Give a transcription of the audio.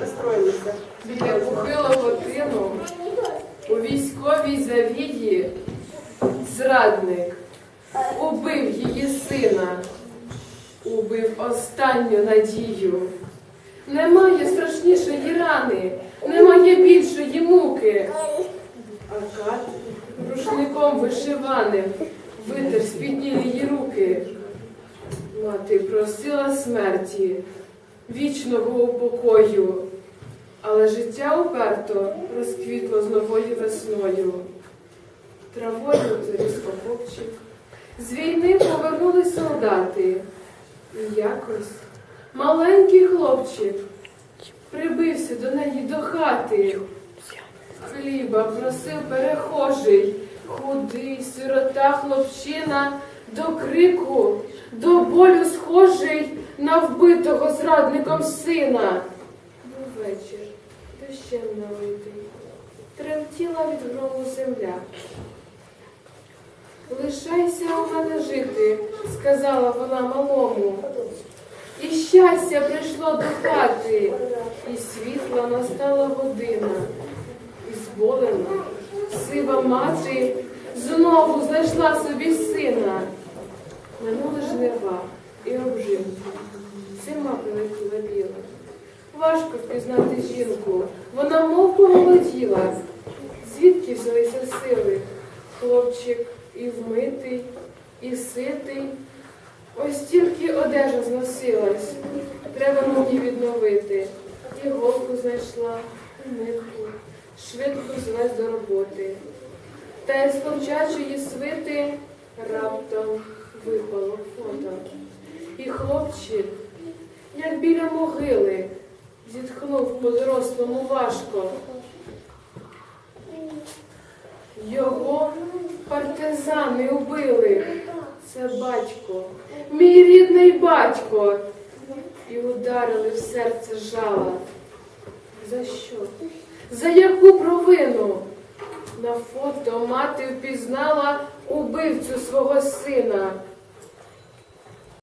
Настроїлися. Біля похилого тину у військовій завіді зрадник убив її сина, убив останню надію. Немає страшнішої рани, немає більшої муки. Акад рушником вишиваним витер спітнілі її руки. Мати просила смерті, вічного упокою. Але життя уперто розквітло з новою весною. Травою заріс хлопчик. З війни повернулись солдати. І якось маленький хлопчик прибився до неї до хати. Хліба просив перехожий, худий, сирота хлопчина, до крику, до болю схожий на вбитого зрадником сина. Був вечір, дощем налитий, тремтіла від грому земля. Лишайся у мене жити, сказала вона малому. І щастя прийшло до хати, і світла настала година. І зболена, сива мати знову знайшла собі сина. Минули жнива і обжинки. Зима прилетіла біла. Важко впізнати жінку, вона мов помолоділа. Звідки взялися сили? Хлопчик і вмитий, і ситий. Ось тільки одежа зносилась. Треба мені відновити. Іголку знайшла, нитку, швидко взялась до роботи. Та із хлопчачої свити раптом. І хлопчик, як біля могили, зітхнув по-дорослому важко. Його партизани убили. Це батько, мій рідний батько. І ударили в серце жала. За що? За яку провину? На фото мати впізнала убивцю свого сина.